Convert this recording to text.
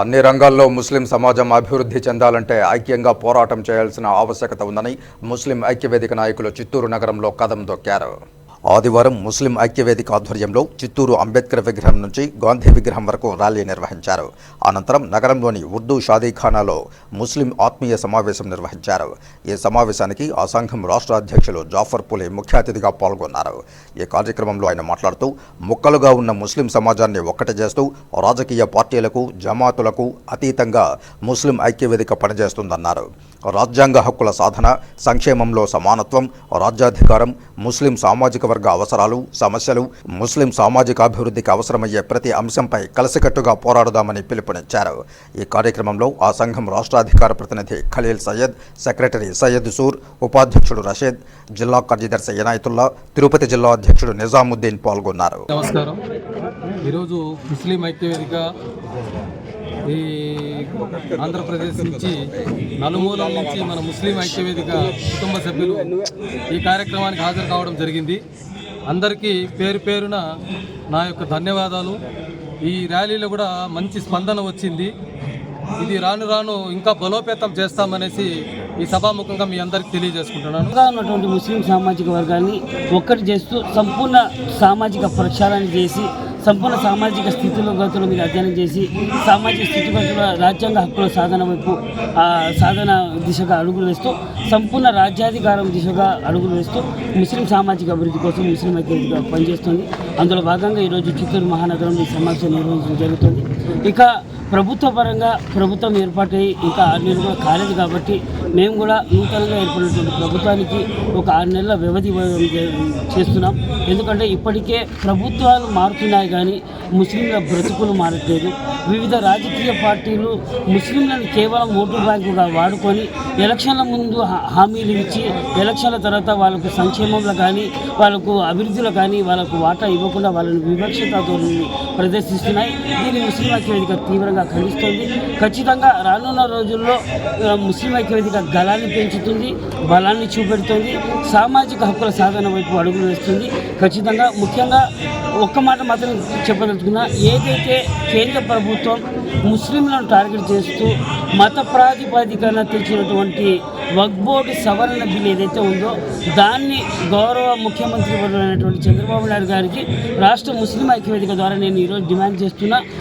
అన్ని రంగాల్లో ముస్లిం సమాజం అభివృద్ధి చెందాలంటే ఐక్యంగా పోరాటం చేయాల్సిన ఆవశ్యకత ఉందని ముస్లిం ఐక్యవేదిక నాయకులు చిత్తూరు నగరంలో కదం దొక్కారు. ఆదివారం ముస్లిం ఐక్యవేదిక ఆధ్వర్యంలో చిత్తూరు అంబేద్కర్ విగ్రహం నుంచి గాంధీ విగ్రహం వరకు ర్యాలీ నిర్వహించారు. అనంతరం నగరంలోని ఉర్దూ షాదీఖానాలో ముస్లిం ఆత్మీయ సమావేశం నిర్వహించారు. ఈ సమావేశానికి ఆ సంఘం రాష్ట్ర అధ్యక్షులు జాఫర్ పులే ముఖ్య అతిథిగా పాల్గొన్నారు. ఈ కార్యక్రమంలో ఆయన మాట్లాడుతూ ముక్కలుగా ఉన్న ముస్లిం సమాజాన్ని ఒక్కటి చేస్తూ రాజకీయ పార్టీలకు జమాతులకు అతీతంగా ముస్లిం ఐక్యవేదిక పనిచేస్తుందన్నారు. రాజ్యాంగ హక్కుల సాధన సంక్షేమంలో సమానత్వం రాజ్యాధికారం ముస్లిం సామాజిక వర్గ అవసరాలు సమస్యలు ముస్లిం సామాజిక అభివృద్ధికి అవసరమయ్యే ప్రతి అంశంపై కలిసికట్టుగా పోరాడుదామని పిలుపునిచ్చారు. ఈ కార్యక్రమంలో ఆ సంఘం రాష్ట్ర అధికార ప్రతినిధి ఖలీల్ సయ్యద్ సెక్రటరీ సయ్యద్ సూర్ ఉపాధ్యక్షుడు రషీద్ జిల్లా కార్యదర్శి ఇనాయతుల్లా తిరుపతి జిల్లా అధ్యక్షుడు నిజాముద్దీన్ పాల్గొన్నారు. నమస్కారం. ఈరోజు ముస్లిం ఐక్యవేదిక ఈ ఆంధ్రప్రదేశ్ నుంచి నలుమూలల నుంచి మన ముస్లిం ఐక్యవేదిక కుటుంబ సభ్యులు ఈ కార్యక్రమానికి హాజరు కావడం జరిగింది. అందరికీ పేరు పేరున నా యొక్క ధన్యవాదాలు. ఈ ర్యాలీలో కూడా మంచి స్పందన వచ్చింది. ఇది రాను రాను ఇంకా బలోపేతం చేస్తామనేసి ఈ సభాముఖంగా మీ అందరికీ తెలియజేసుకుంటున్నాను. ఉన్నటువంటి ముస్లిం సామాజిక వర్గాన్ని ఒక్కటి చేస్తూ సంపూర్ణ సామాజిక ప్రక్షాళన చేసి సంపూర్ణ సామాజిక స్థితిగతుల మీద అధ్యయనం చేసి సామాజిక స్థితిగతుల రాజ్యాంగ హక్కుల సాధన వైపు సాధన దిశగా అడుగులు వేస్తూ సంపూర్ణ రాజ్యాధికారం దిశగా అడుగులు వేస్తూ ముస్లిం సామాజిక అభివృద్ధి కోసం ముస్లిం ఐక్యతగా పనిచేస్తుంది. అందులో భాగంగా ఈరోజు చిత్తూరు మహానగరంలో ఈ సమావేశం నిర్వహించడం జరుగుతుంది. ఇక ప్రభుత్వ పరంగా ప్రభుత్వం ఏర్పాటై ఇంకా ఆరు నెలలు కూడా కాలేదు కాబట్టి మేము కూడా నూతనంగా ఏర్పడినటువంటి ప్రభుత్వానికి ఒక ఆరు నెలల వ్యవధి చేస్తున్నాం. ఎందుకంటే ఇప్పటికే ప్రభుత్వాలు మారుతున్నాయి కానీ ముస్లింల బ్రతుకులు మారట్లేదు. వివిధ రాజకీయ పార్టీలు ముస్లింలను కేవలం ఓటు బ్యాంకుగా వాడుకొని ఎలక్షన్ల ముందు హా- హామీలు ఇచ్చి ఎలక్షన్ల తర్వాత వాళ్ళకు సంక్షేమంలో కానీ వాళ్ళకు అభివృద్ధిలో కానీ వాళ్ళకు వాటా ఇవ్వకుండా వాళ్ళని వివక్షతతో ప్రదర్శిస్తున్నాయి. దీన్ని ముస్లిం ఐక్యవేదిక తీవ్రంగా ఖండిస్తోంది. ఖచ్చితంగా రానున్న రోజుల్లో ముస్లిం ఐక్యవేదిక గలాన్ని పెంచుతుంది బలాన్ని చూపెడుతుంది సామాజిక హక్కుల సాధన వైపు అడుగులు వేస్తుంది. ఖచ్చితంగా ముఖ్యంగా ఒక్క మాట మాత్రం చెప్పదలుచుకున్నా ఏదైతే కేంద్ర ప్రభుత్వం ముస్లింలను టార్గెట్ చేస్తూ మత ప్రాతిపదికన తెచ్చినటువంటి వక్బోర్డు సవరణ బిల్ ఏదైతే ఉందో దాన్ని గౌరవ ముఖ్యమంత్రి అయినటువంటి చంద్రబాబు నాయుడు గారికి రాష్ట్ర ముస్లిం ఐక్యవేదిక ద్వారా నేను ఈరోజు డిమాండ్ చేస్తున్నా.